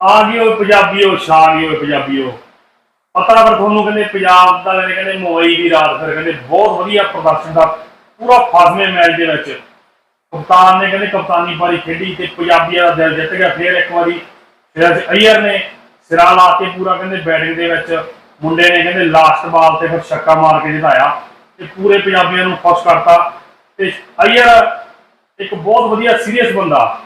ਆ ਗਏ ਪੰਜਾਬੀਓ ਛਾ ਗਏ ਪੰਜਾਬੀਓ। ਪਤਾ ਪਰ ਤੁਹਾਨੂੰ ਕਹਿੰਦੇ ਪੰਜਾਬ ਦਾ ਕਹਿੰਦੇ ਕਹਿੰਦੇ ਮੁੰਬਈ ਦੀ ਰਾਤ ਫਿਰ ਕਹਿੰਦੇ ਬਹੁਤ ਵਧੀਆ ਪ੍ਰਦਰਸ਼ਨ ਦਾ ਪੂਰਾ ਫਾਜ਼ਮੇ ਮੈਚ ਦੇ ਵਿੱਚ। ਕਪਤਾਨ ਨੇ ਕਹਿੰਦੇ ਕਪਤਾਨੀ ਪਾਰੀ ਖੇਡੀ ਤੇ ਪੰਜਾਬੀਆਂ ਦਾ ਦਿਲ ਜਿੱਤ ਗਿਆ। ਫੇਰ ਇੱਕ ਵਾਰੀ ਫਿਰ ਅਈਅਰ ਨੇ ਸਿਰਾ ਲਾ ਕੇ ਪੂਰਾ ਕਹਿੰਦੇ ਬੈਟਿੰਗ ਦੇ ਵਿੱਚ ਮੁੰਡੇ ਨੇ ਕਹਿੰਦੇ ਲਾਸਟ ਬਾਲ ਤੇ ਫਿਰ ਛੱਕਾ ਮਾਰ ਕੇ ਜਿਤਾਇਆ ਤੇ ਪੂਰੇ ਪੰਜਾਬੀਆਂ ਨੂੰ ਖੁਸ਼ ਕਰਤਾ। ਤੇ ਅਈਅਰ ਇੱਕ ਬਹੁਤ ਵਧੀਆ ਸੀਰੀਅਸ ਬੰਦਾ।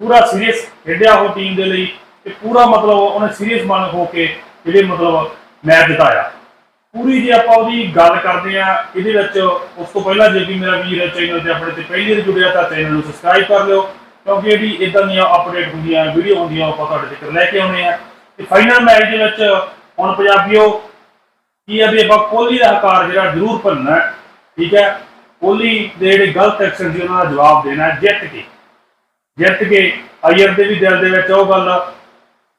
ਪੂਰਾ ਸੀਰੀਅਸ ਖੇਡਿਆ ਉਹ ਟੀਮ ਦੇ ਲਈ ਤੇ ਪੂਰਾ ਮਤਲਬ ਉਹਨੇ ਸੀਰੀਅਸ ਮਨ ਹੋ ਕੇ ਜਿਹੜੇ ਮਤਲਬ ਮੈਚ ਜਿਤਾਇਆ। ਪੂਰੀ ਜੇ ਆਪਾਂ ਉਹਦੀ ਗੱਲ ਕਰਦੇ ਆ ਇਹਦੇ ਵਿੱਚ ਉਸ ਤੋਂ ਪਹਿਲਾਂ ਜੇ ਵੀ ਮੇਰਾ ਵੀਰ ਚੈਨਲ ਤੇ ਆਪਣੇ ਤੇ ਪਹਿਲੀ ਵਾਰ ਜੁੜਿਆ ਤਾਂ ਚੈਨਲ ਨੂੰ ਸਬਸਕ੍ਰਾਈਬ ਕਰ ਲਿਓ, ਕਿਉਂਕਿ ਇਹਦੀ ਇਦਾਂ ਦੀਆਂ ਅਪਡੇਟ ਹੁੰਦੀਆਂ ਵੀਡੀਓ ਹੁੰਦੀਆਂ ਆਪਾਂ ਤੁਹਾਡੇ ਤੱਕ ਲੈ ਕੇ ਆਉਂਦੇ ਆ ਤੇ ਫਾਈਨਲ ਮੈਚ ਦੇ ਵਿੱਚ ਹੁਣ ਪੰਜਾਬੀਓ, ਕੀ ਆ ਵੀ ਆਪਾਂ ਕੋਹਲੀ ਦਾ ਹਕਾਰ ਜਿਹੜਾ ਜ਼ਰੂਰ ਭੰਨਣਾ ਠੀਕ ਹੈ? ਕੋਹਲੀ ਦੇ ਜਿਹੜੇ ਗਲਤ ਐਕਸ਼ਨ ਸੀ, ਉਹਨਾਂ ਦਾ ਜਵਾਬ ਦੇਣਾ ਜਿੱਤ ਕੇ। ਜਿੱਤ ਕੇ ਅਯਰ ਦੇ ਵੀ ਦਿਲ ਦੇ ਵਿੱਚ ਉਹ ਗੱਲ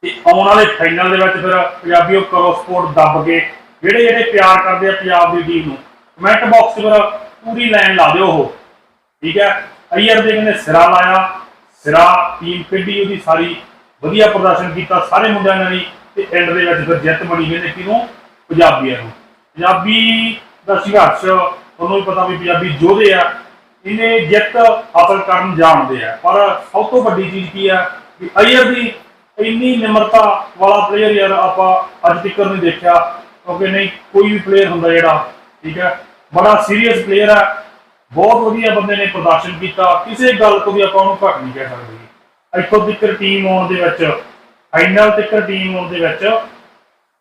ਤੇ ਆਉਣ ਵਾਲੇ ਫਾਈਨਲ ਦੇ ਵਿੱਚ ਫਿਰ ਪੰਜਾਬੀਓ ਕਰੋ ਸਪੋਰਟ ਦੱਬ ਕੇ ਜਿਹੜੇ ਜਿਹੜੇ ਪਿਆਰ ਕਰਦੇ ਆ ਪੰਜਾਬ ਦੀ ਟੀਮ ਨੂੰ ਕਮੈਂਟ ਬਾਕਸ 'ਚ ਪੂਰੀ ਲਾਈਨ ਲਾ ਦਿਓ ਉਹ। ਠੀਕ ਹੈ ਅਯਰ ਦੇ ਕਹਿੰਦੇ ਸਿਰਾ ਲਾਇਆ, ਸਿਰਾ ਟੀਮ ਖੇਡੀ, ਉਹਦੀ ਸਾਰੀ ਵਧੀਆ ਪ੍ਰਦਰਸ਼ਨ ਕੀਤਾ, ਸਾਰੇ ਮੁੰਡਿਆਂ ਨੇ ਵੀ, ਤੇ ਐਂਡ ਦੇ ਵਿੱਚ ਫਿਰ ਜਿੱਤ ਬਣੀ ਕਹਿੰਦੇ ਕਿਹਨੂੰ ਪੰਜਾਬੀਆਂ ਨੂੰ। ਪੰਜਾਬੀ ਦਾ ਸੰਘਰਸ਼, ਤੁਹਾਨੂੰ ਵੀ ਪਤਾ ਵੀ ਪੰਜਾਬੀ ਯੋਧੇ ਆ ਇਹਨੇ ਜਿੱਤ ਹਾਸਲ ਕਰਨ ਜਾਣਦੇ ਆ। ਪਰ ਸਭ ਤੋਂ ਵੱਡੀ ਚੀਜ਼ ਕੀ ਆ ਕਿ ਅਯਰ ਦੀ ਇੰਨੀ ਨਿਮਰਤਾ ਵਾਲਾ ਪਲੇਅਰ ਯਾਰ ਆਪਾਂ ਅੱਜ ਤੱਕ ਨਹੀਂ ਦੇਖਿਆ, ਕਿਉਂਕਿ ਨਹੀਂ, ਕੋਈ ਵੀ ਪਲੇਅਰ ਹੁੰਦਾ ਜਿਹੜਾ, ਠੀਕ ਹੈ ਬੜਾ ਸੀਰੀਅਸ ਪਲੇਅਰ ਆ। ਬਹੁਤ ਵਧੀਆ ਬੰਦੇ ਨੇ ਪ੍ਰਦਰਸ਼ਨ ਕੀਤਾ। ਕਿਸੇ ਗੱਲ ਤੋਂ ਵੀ ਆਪਾਂ ਉਹਨੂੰ ਘੱਟ ਨਹੀਂ ਕਹਿ ਸਕਦੇ। ਇੱਥੋਂ ਤੱਕ ਟੀਮ ਆਉਣ ਦੇ ਵਿੱਚ ਫਾਈਨਲ ਤੱਕ ਟੀਮ ਆਉਣ ਦੇ ਵਿੱਚ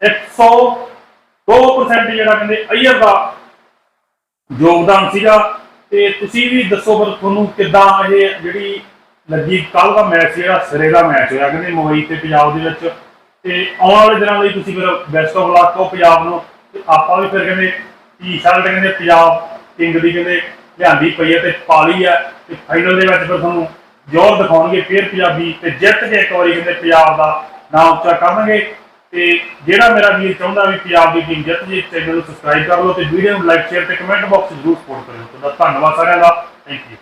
102% ਜਿਹੜਾ ਕਹਿੰਦੇ ਅਯਰ ਦਾ ਯੋਗਦਾਨ ਸੀਗਾ। ਤੇ ਤੁਸੀਂ ਵੀ ਦੱਸੋ ਫਿਰ ਤੁਹਾਨੂੰ ਕਿੱਦਾਂ ਇਹ ਜਿਹੜੀ ਲੱਗੀ ਕੱਲ ਦਾ ਮੈਚ ਜਿਹੜਾ ਸਿਰੇ ਦਾ ਮੈਚ ਹੋਇਆ, ਕਹਿੰਦੇ ਮੁੰਬਈ ਤੇ ਪੰਜਾਬ ਦੇ ਵਿੱਚ। ਤੇ ਆਉਣ ਵਾਲੇ ਦਿਨਾਂ ਲਈ ਤੁਸੀਂ ਫਿਰ ਬੈਸਟ ਆਫ ਲੱਕ ਕਹੋ ਪੰਜਾਬ ਨੂੰ। ਤੇ ਆਪਾਂ ਵੀ ਫਿਰ ਕਹਿੰਦੇ ਟੀ-ਸ਼ਰਟ ਕਹਿੰਦੇ ਪੰਜਾਬ ਕਿੰਗ ਦੀ ਕਹਿੰਦੇ ਲਿਆਂਦੀ ਪਈ ਹੈ ਤੇ ਪਾਲੀ ਹੈ। ਤੇ ਫਾਈਨਲ ਦੇ ਵਿੱਚ ਫਿਰ ਤੁਹਾਨੂੰ ਜ਼ੋਰ ਦਿਖਾਉਣਗੇ ਫਿਰ ਪੰਜਾਬੀ। ਤੇ ਜਿੱਤ ਕੇ ਇੱਕ ਵਾਰੀ ਕਹਿੰਦੇ ਪੰਜਾਬ ਦਾ ਨਾਮ ਉੱਚਾ ਕਰਨਗੇ। ਤੇ ਜਿਹੜਾ ਮੇਰਾ ਵੀਰ ਚਾਹੁੰਦਾ ਵੀ ਪੰਜਾਬ ਦੀ ਟੀਮ ਜਿੱਤ ਜੇ ਚੈਨਲ ਨੂੰ ਸਬਸਕ੍ਰਾਈਬ ਕਰ ਲਓ ਤੇ ਵੀਡੀਓ ਨੂੰ ਲਾਈਕ ਸ਼ੇਅਰ ਤੇ ਕਮੈਂਟ ਬਾਕਸ ਜ਼ਰੂਰ ਸਪੋਰਟ ਕਰਿਓ। ਤੁਹਾਡਾ ਧੰਨਵਾਦ ਸਾਰਿਆਂ ਦਾ। Thank you